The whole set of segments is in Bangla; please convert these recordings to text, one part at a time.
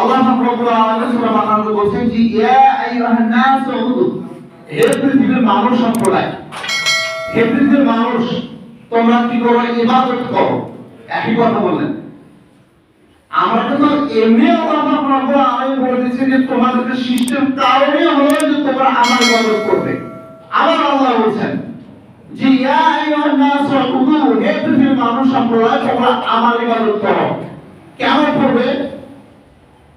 আল্লাহ রব্বুল আলামিন সূরা বাকারাতে বলছেন যে, ইয়া আইয়ুহান নাস উবুদু হে পৃথিবীর মানুষ সম্প্রদায়, হে পৃথিবীর মানুষ, তোমরা কি করো? ইবাদত করো। একই কথা বললেন। আমরা কিন্তু এমনি আল্লাহ রব্বুল আলামিন বলে দিয়েছে যে তোমাদেরকে সিস্টেম কারণে হলো যে তোমরা আমার ইবাদত করবে। আবার আল্লাহ বলছেন যে, ইয়া আইয়ুহান নাস উবুদু হে পৃথিবীর মানুষ সম্প্রদায়, তোমরা আমার ইবাদত করো। কেন করবে?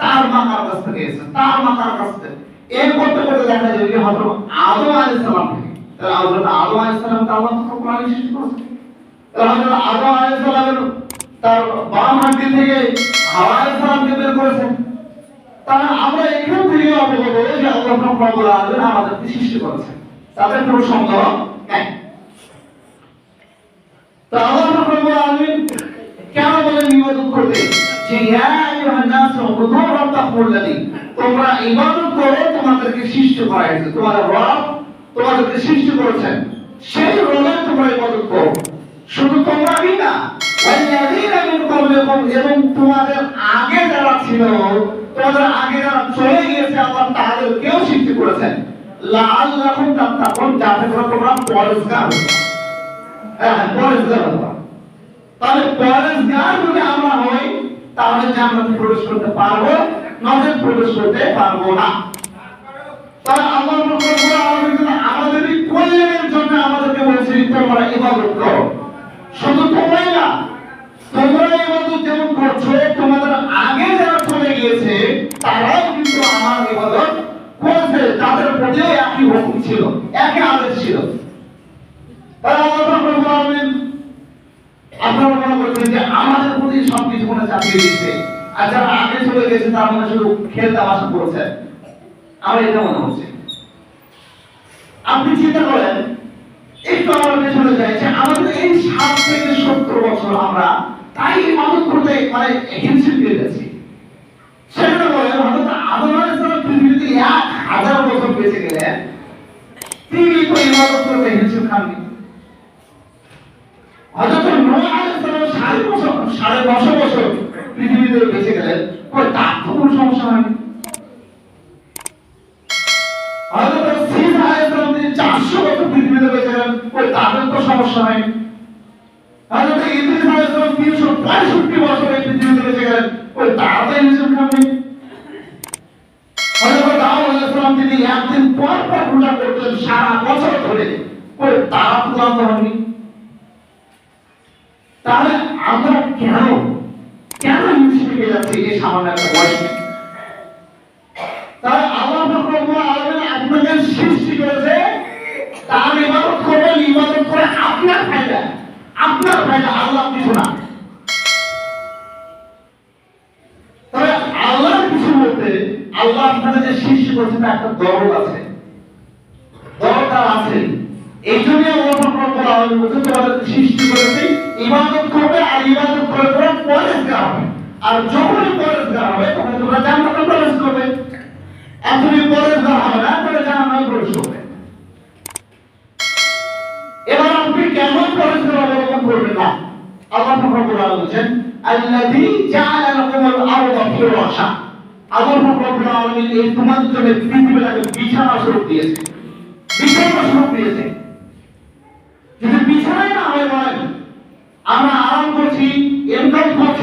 তার মা কার কাছ থেকে এসেছে, তার মা কার কাছ থেকে। এই করতে করতে দেখা যাবে যে হযরত আদম আলাইহিস সালাম থেকে। তাহলে হযরত আদম আলাইহিস সালাম কে আল্লাহ তাআলা কোরআনে সৃষ্টি করেছে। তাহলে হযরত আদম আলাইহিস সালামের তার বাম হাতি থেকে হাওয়া আলাইহিস সালামকে বের করেছেন তাহলে আমরা এখান থেকে অবগত যে আল্লাহ রব্বুল আলামিন আমাদেরকে সৃষ্টি করেছেন তাদের কোনো সন্দেহ নেই। তো আল্লাহ রব্বুল আলামিন কেন বলেন ইবাদত করতে যে, ইয়া আইয়ুহান নাস উবুদু রাব্বাকুমুল্লাযী তোমরা ইবাদত করো, তোমাদেরকে সৃষ্টি করা হয়েছে তোমাদের রব তোমাদেরকে সৃষ্টি করেছেন। সেই রবের তোমরা ইবাদত করো। শুধু তোমরাই না এবং তোমাদের আগে যারা ছিল, তোমাদের আগে যারা চলে গিয়েছে, আল্লাহ তাদেরকেও সৃষ্টি করেছেন। লাআল্লাকুম তাত্তাকুন, যাতে করে তোমরা পরেজগার হও হ্যাঁ পরেজগার হও তাহলে পরেজগার যদি আমরা হই, তাহলে জান্নাতে প্রবেশ করতে পারব? নজরে প্রবেশ করতে পারব না। তাহলে আল্লাহ রব্বুল আলামিন আমাদের এই কল্যাণের জন্য আমাদেরকে বলেছে তোমরা ইবাদত করো। শুধু তোমরাই না তোমরা ইবাদত যেমন করছ, তোমাদের আগে যারা চলে গিয়েছে, তারাও কিন্তু আমার ইবাদত করেছে তাদের প্রতিও একই হুকুম ছিল একই আদেশ ছিল তাহলে আল্লাহ রব্বুল আলামিন আপনারা মনে করছেন যে আমাদের প্রতি সবকিছু মনে চাপিয়ে দিচ্ছে আর যারা চলে গেছে তারা মনে শুধু খেল তামাশা করেছে। আমার এটা মনে হচ্ছে। আপনি চিন্তা করেন, একটু আমার পেছনে যাই আমাদের এই ষাট থেকে সত্তর বছর আমরা তাই ইবাদত করতে মানে হিমশিম দিয়ে যাচ্ছি। সেখানে বলেন হয়তো আদম আলাইহিসসালাম পৃথিবীতে এক হাজার বছর বেঁচে গেলেন। তিনি তো করতে হিমশিম খাননি। হযরত নূহ আলাইহিস সাড়ে বছর, সাড়ে নশো বছর পৃথিবীতে বেঁচে গেলেন। কই তার তো সমস্যা হয়নি। হযরত সিদ আলাইহিস সালাম তিনি চারশো বছর পৃথিবীতে বেঁচে গেলেন কই তাদের তো সমস্যা হয়নি। হযরত ইদ্রিস আলাইহিস সালাম তিনশো পঁয়ষট্টি বছর এই পৃথিবীতে বেঁচে কই তারা তো হিসেব খাননি হযরত দাউদ আলাইহিস তিনি একদিন পর পর রোজা করতেন, সারা বছর ধরে কই তারা ক্লান্ত হয়নি তাহলে আমরা কেন কেন হিমশিমে যাচ্ছি এই সামান্য একটা বয়সে? তাহলে আল্লাহ আপনাকে সৃষ্টি করেছে, তার ইবাদত করবেন ইবাদত করে আপনার ফায়দা। আপনার ফায়দা, আল্লাহ কিছু না। তবে আল্লাহর কিছু বলতে, আল্লাহ আপনাকে যে সৃষ্টি করেছে একটা দরদ আছে। দরকার আছে। এই জন্য সৃষ্টি করেছে, ইবাদত করবে আর ইবাদত করে করে পরেজগার হবে। আর যখনই পরেজগার হবে, তখন তোমরা জান্নাতে প্রবেশ করবে। এখনই পরেজগার হবে না তাহলে জান্নাতে প্রবেশ করবে। এবার আপনি কেমন অবলম্বন না? আল্লাহ এই তোমাদের জন্য পৃথিবীটাকে বিছানা স্বরূপ দিয়েছে। বিছানা স্বরূপ দিয়েছে যদি বিছানায় না হয় বলেন আমরা আরাম করছি ইনকাম করছি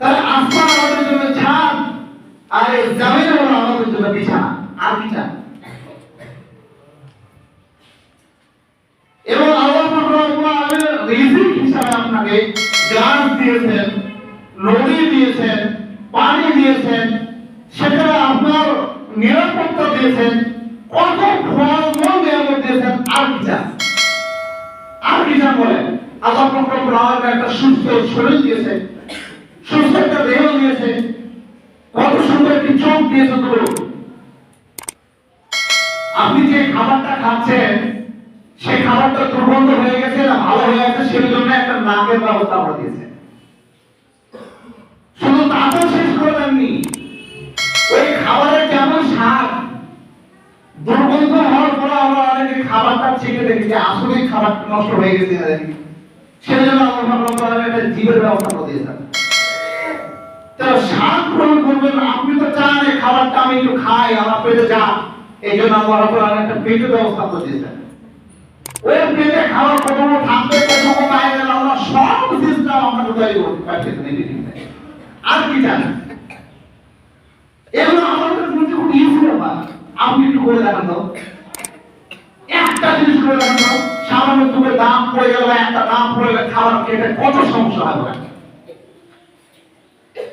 তাহলে আসমান আমাদের জন্য ছাদ, আর এই জামিন হলো আমাদের জন্য বিছানা। আর কি চান এবং আল্লাহ আলামিন রিজিক হিসাবে আপনাকে গাছ দিয়েছেন, নদী দিয়েছেন, পানি দিয়েছেন, সেখানে আপনার নিরাপত্তা দিয়েছেন, কত ফলমূল নিয়ামত দিয়েছেন, আর কি আর কি বলেন? আল্লাহ একটা সুস্থ শরীর দিয়েছে সুস্থ একটা দেহ দিয়েছে কত সুন্দর একটি চোখ দিয়েছে তো আপনি যে খাবারটা খাচ্ছেন সেই খাবারটা দুর্গন্ধ হয়ে গেছে না ভালো হয়ে গেছে সেই জন্য একটা নাকের ব্যবস্থা করে দিয়েছে। শুধু তাতেও শেষ করে দেননি ওই খাবারের যেমন স্বাদ, দুর্গন্ধ হওয়ার পরে আমরা অনেকে খাবারটা ছেঁকে দেখি যে আসলেই খাবারটা নষ্ট হয়ে গেছে দেখি সেই জন্য আমরা একটা জীবের ব্যবস্থা করে দিয়েছেন। স্বাদ গ্রহণ করবেন আপনি তো চান এই খাবারটা আমি একটু খাই, আমার পেটে যা। এই জন্য আমার একটা পেটের ব্যবস্থা করে দিয়েছেন। ওই সব সিস্টেম আমরা আর কি জানেন? এগুলো আমাদের খুব একটু জিনিস করে সামান্য দুটো দাম পড়ে গেল একটা দাম পড়ে গেলে, খাবার কত সমস্যা হবে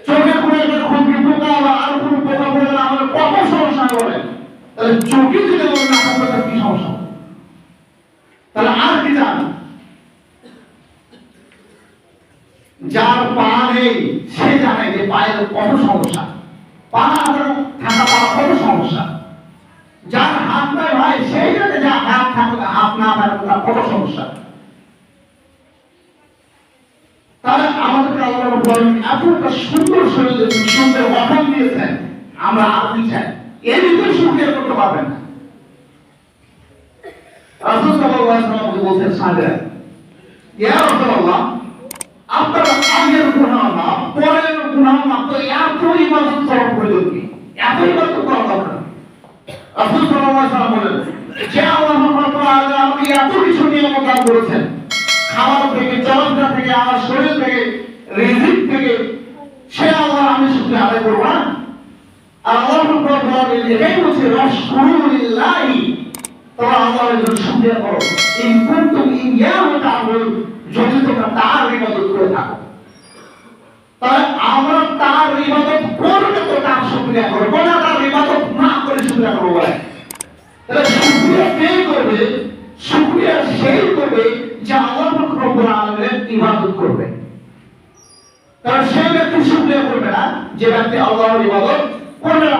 চোখে পড়ে গেলে আমাদের কত সমস্যা হবে যদি কি সমস্যা? আর কি জান? যার পা নেই, সে জানে যে পায়ের কত সমস্যা। পা থাকা পা কত সমস্যা? যার হাত নাই ভাই সেই জানে হাত হাত না তার কত সমস্যা? তাহলে আমাদেরকে আল্লাহ বলেন, এত একটা সুন্দর শরীর সুন্দর গঠন দিয়েছেন, আমরা আর কি চাই এর ভিতরে সুখের করতে পারবেন না। রাসূল সাল্লাল্লাহু আলাইহি ওয়াসাল্লাম বলছেন সাহাবারা ইয়া রাসূলুল্লাহ, আপনার আগের গুনাহ না পরের গুনাহ না তো এত ইবাদত করার প্রয়োজন কি? এত ইবাদত করা দরকার রাসূল সাল্লাল্লাহু আলাইহি ওয়াসাল্লাম বলেন, যে আল্লাহ রাব্বুল আমাকে এত কিছু নিয়ামত দান করেছেন, খাবার থেকে চলাফেরা থেকে, আমার শরীর থেকে, রিজিক থেকে, সে আল্লাহ আমি শুকরিয়া আদায় করব না। আর আল্লাহ এটাই বলছে রাশকুরুলিল্লাহি তোমরা ইয়াহু তা'বুদুন যদি তার ইবাদত আমরা তার ইবাদত কে করবে? শুকরিয়া সেই করবে যে আল্লাহ রব্বুল আলামিনের ইবাদত করবে। কারণ সেই ব্যক্তি শুকরিয়া করবে না, যে ব্যক্তি আল্লাহর ইবাদত করবে না।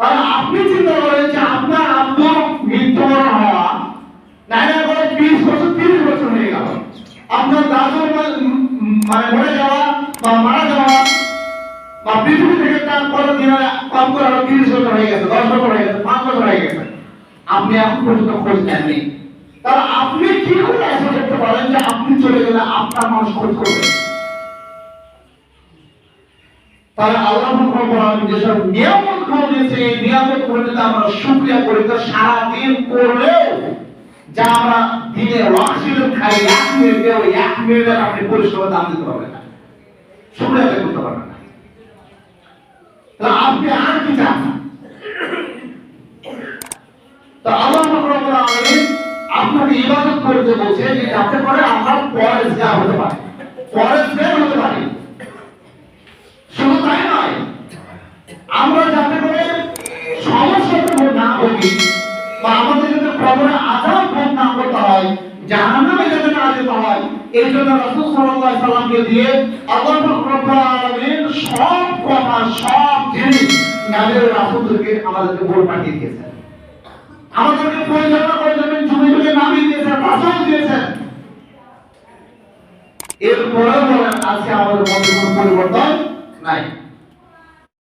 তাহলে আপনি চিন্তা করেন যে আপনার আব্বুর মৃত্যুবরণ হওয়া নাই না করে বিশ বছর, তিরিশ বছর হয়ে গেল। আপনার দাদুর মা- মানে মরে যাওয়া বা মারা যাওয়া বা পৃথিবী থেকে তার পরের দিনে কম করে আরও তিরিশ বছর হয়ে গেছে, দশ বছর হয়ে গেছে, পাঁচ বছর হয়ে গেছে। আপনি এখন পর্যন্ত খোঁজ নেননি। তাহলে আপনি কি করে আশা করতে পারেন যে আপনি চলে গেলে আপনার মানুষ খোঁজ করবে? তাহলে আল্লাহ যেসব নিয়ামত এই নিয়ামত আমরা শুকরিয়া করি। তো সারা দিন করলেও যা আমরা দিনে খাই, এক এক মিনিটের আপনি দাম দিতে পারবেন না। শুকরিয়া করতে পারবেন না। আপনি আর কি চান? আপনাকে ইবাদত করতে বলছে যে যাতে করে আমরা পরেজগার হতে পারি। পরেজগার বা আমাদের যাতে কবরে আজাব ভোগ না করতে হয়, জাহান্নামে না যেতে হয়, এই জন্য রাসূল সাল্লাল্লাহু আলাইহি দিয়ে আল্লাহ রব্বুল আলামিন সব কথা, সব জিনিস রাসূলদেরকে আমাদেরকে পাঠিয়ে দিয়েছেন। আমাদেরকে পরিচালনা করে যুগে নামিয়ে দিয়েছেন রাসূল দিয়েছেন। এরপরে বলেন, আজকে আমাদের মধ্যে কোনো পরিবর্তন নাই।